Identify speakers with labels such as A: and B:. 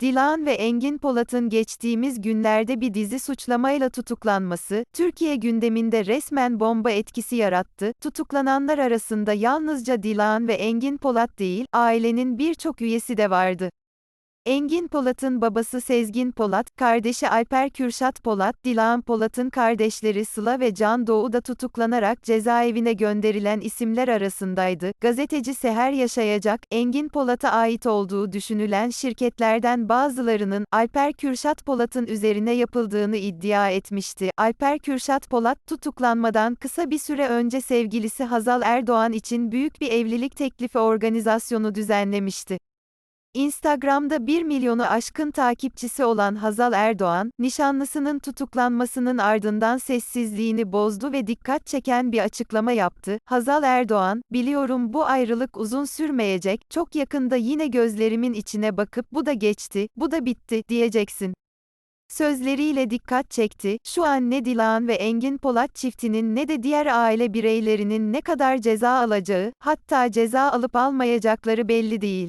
A: Dilan ve Engin Polat'ın geçtiğimiz günlerde bir dizi suçlamayla tutuklanması, Türkiye gündeminde resmen bomba etkisi yarattı. Tutuklananlar arasında yalnızca Dilan ve Engin Polat değil, ailenin birçok üyesi de vardı. Engin Polat'ın babası Sezgin Polat, kardeşi Alper Kürşat Polat, Dilan Polat'ın kardeşleri Sıla ve Can Doğu da tutuklanarak cezaevine gönderilen isimler arasındaydı. Gazeteci Seher Yaşayacak, Engin Polat'a ait olduğu düşünülen şirketlerden bazılarının Alper Kürşat Polat'ın üzerine yapıldığını iddia etmişti. Alper Kürşat Polat tutuklanmadan kısa bir süre önce sevgilisi Hazal Erdoğan için büyük bir evlilik teklifi organizasyonu düzenlemişti. Instagram'da 1 milyonu aşkın takipçisi olan Hazal Erdoğan, nişanlısının tutuklanmasının ardından sessizliğini bozdu ve dikkat çeken bir açıklama yaptı. Hazal Erdoğan, biliyorum bu ayrılık uzun sürmeyecek, çok yakında yine gözlerimin içine bakıp bu da geçti, bu da bitti, diyeceksin. Sözleriyle dikkat çekti, şu an ne Dilan ve Engin Polat çiftinin ne de diğer aile bireylerinin ne kadar ceza alacağı, hatta ceza alıp almayacakları belli değil.